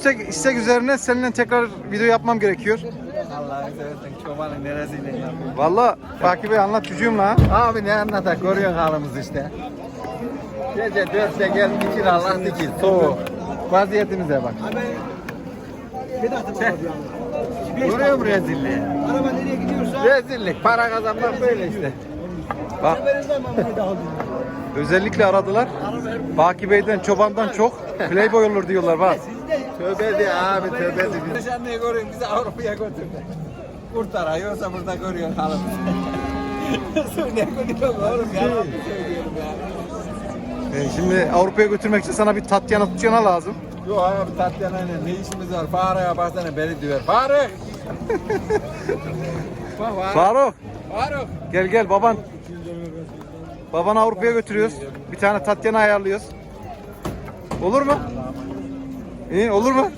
İstek, istek üzerine seninle tekrar video yapmam gerekiyor. Allah'ını seversen çobanın neresiyle yapıyor. Valla Baki Bey anlat çocuğum la. Abi ne anlatak görüyorsun halimiz işte. Gece dörtte gel dikil Allah dikil soğuk. Vaziyetimize bak. Görüyor musun rezilliği? Araba nereye gidiyorsa Rezillik para kazanmak böyle işte. Bak özellikle aradılar. Baki Bey'den çobandan çok playboy olur diyorlar bak. Tövbe de abi tövbe de. Biz anneyi görüyorsun bizi Avrupa'ya götürdü. Kurtar yoksa burada görüyorsun halimizi. ne görüyorsun oğlum yalan mı söylüyorum ya. E, şimdi Avrupa'ya götürmek için sana bir Tatyana Tutyana lazım. Yok abi Tatyana'yla ne işimiz var? Faruk'a baksana beni diyor. Faruk. Faruk Faruk. gel gel baban. Babanı Avrupa'ya götürüyoruz. Bir tane Tatyana ayarlıyoruz. Olur mu? İyi olur mu?